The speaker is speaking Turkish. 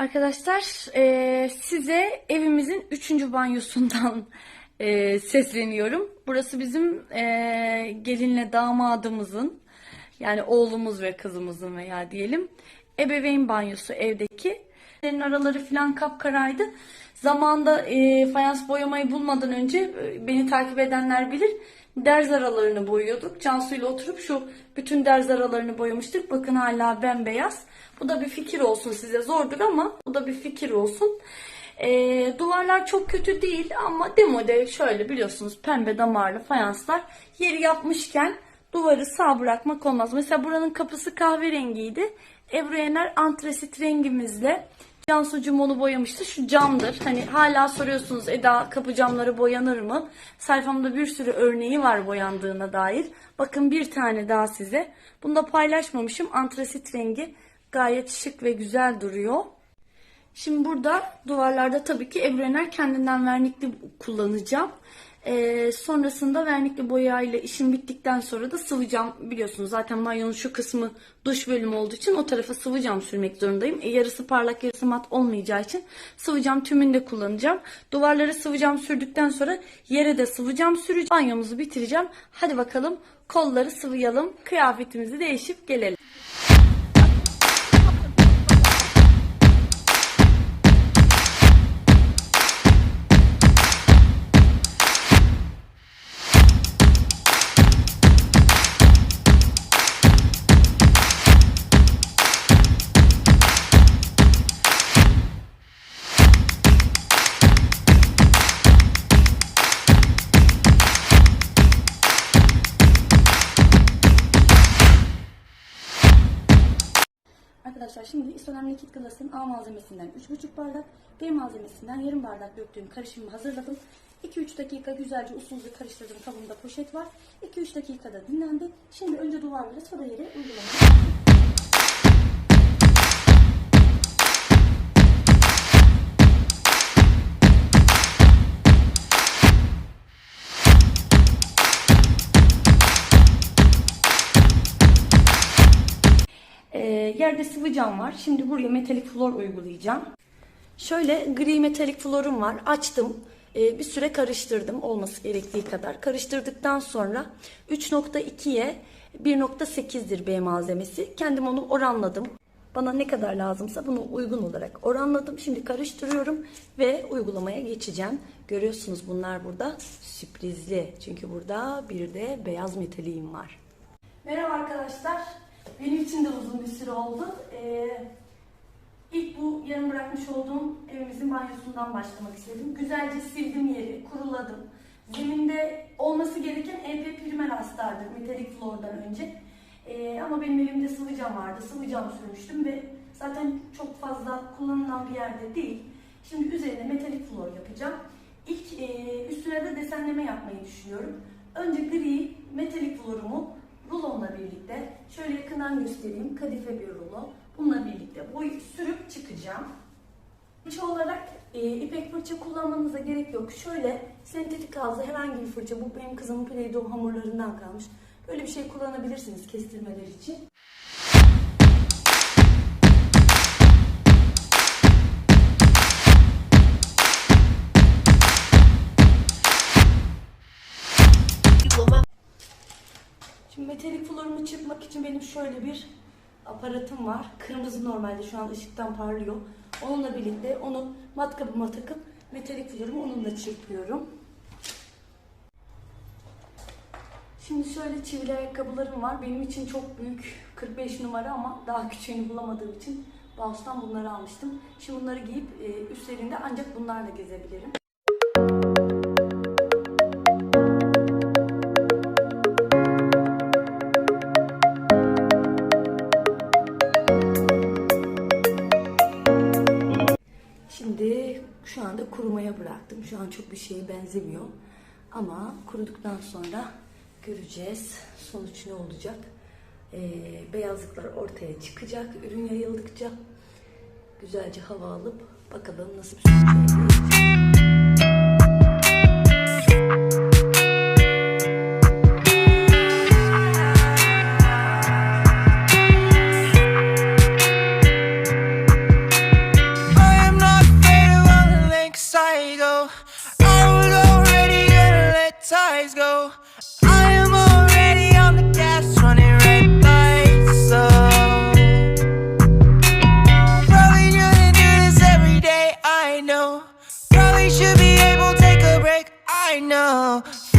Arkadaşlar eee, size evimizin üçüncü banyosundan eee, sesleniyorum. Burası bizim eee, gelinle damadımızın yani oğlumuz ve kızımızın veya diyelim ebeveyn banyosu evdeki. Evlerin araları falan kapkaraydı. Zamanda eee, fayans boyamayı bulmadan önce e, beni takip edenler bilir. Derz aralarını boyuyorduk. Cansu ile oturup şu bütün derz aralarını boyamıştık. Bakın hala bembeyaz. Bu da bir fikir olsun size zordur ama bu da bir fikir olsun. Ee, duvarlar çok kötü değil ama demode şöyle biliyorsunuz pembe damarlı fayanslar yeri yapmışken duvarı sağ bırakmak olmaz. Mesela buranın kapısı kahverengiydi. Ebru Yener antresit rengimizle Cansucuğum onu boyamıştı. Şu camdır. Hani hala soruyorsunuz Eda kapı camları boyanır mı? Sayfamda bir sürü örneği var boyandığına dair. Bakın bir tane daha size. Bunu da paylaşmamışım. Antresit rengi gayet şık ve güzel duruyor. Şimdi burada duvarlarda tabii ki Ebru Ener kendinden vernikli kullanacağım. Ee, sonrasında vernikli boyayla işim bittikten sonra da sıvı cam biliyorsunuz zaten banyonun şu kısmı duş bölümü olduğu için o tarafa sıvı cam sürmek zorundayım. E, yarısı parlak yarısı mat olmayacağı için sıvı cam tümünde kullanacağım. Duvarlara sıvı cam sürdükten sonra yere de sıvı cam süreceğim. Banyomuzu bitireceğim. Hadi bakalım kolları sıvayalım. Kıyafetimizi değişip gelelim. Arkadaşlar şimdi isonem likit glass'ın A malzemesinden 3,5 bardak, B malzemesinden yarım bardak döktüğüm karışımı hazırladım. 2-3 dakika güzelce usulca karıştırdım. Kabımda poşet var. 2-3 dakikada dinlendi. Şimdi önce duvarları sonra yere uygulamayı yerde sıvı cam var. Şimdi buraya metalik flor uygulayacağım. Şöyle gri metalik florum var. Açtım. Ee, bir süre karıştırdım olması gerektiği kadar. Karıştırdıktan sonra 3.2'ye 1.8'dir B malzemesi. Kendim onu oranladım. Bana ne kadar lazımsa bunu uygun olarak oranladım. Şimdi karıştırıyorum ve uygulamaya geçeceğim. Görüyorsunuz bunlar burada sürprizli. Çünkü burada bir de beyaz metaliğim var. Merhaba arkadaşlar. Benim için de uzun bir süre oldu. Ee, ilk bu yarım bırakmış olduğum evimizin banyosundan başlamak istedim. Güzelce sildim yeri, kuruladım. Zeminde olması gereken EP primer astardır metalik flordan önce. Ee, ama benim elimde sıvı cam vardı. Sıvı cam sürmüştüm ve zaten çok fazla kullanılan bir yerde değil. Şimdi üzerine metalik flor yapacağım. İlk e, üstüne de desenleme yapmayı düşünüyorum. Önce gri metalik florumu rulonla birlikte şöyle yakından göstereyim. Kadife bir rulo. Bununla birlikte boy sürüp çıkacağım. Fırça olarak e, ipek fırça kullanmanıza gerek yok. Şöyle sentetik ağızlı herhangi bir fırça. Bu benim kızımın Play-Doh hamurlarından kalmış. Böyle bir şey kullanabilirsiniz kestirmeler için. Metalik florumu çırpmak için benim şöyle bir aparatım var. Kırmızı normalde şu an ışıktan parlıyor. Onunla birlikte onu matkabıma takıp metalik florumu onunla çırpıyorum. Şimdi şöyle çivili ayakkabılarım var. Benim için çok büyük 45 numara ama daha küçüğünü bulamadığım için Bauhaus'tan bunları almıştım. Şimdi bunları giyip e, üstlerinde ancak bunlarla gezebilirim. Bıraktım. Şu an çok bir şeye benzemiyor. Ama kuruduktan sonra göreceğiz sonuç ne olacak. Ee, beyazlıklar ortaya çıkacak. Ürün yayıldıkça güzelce hava alıp bakalım nasıl bir sonuç elde edeceğiz. I know.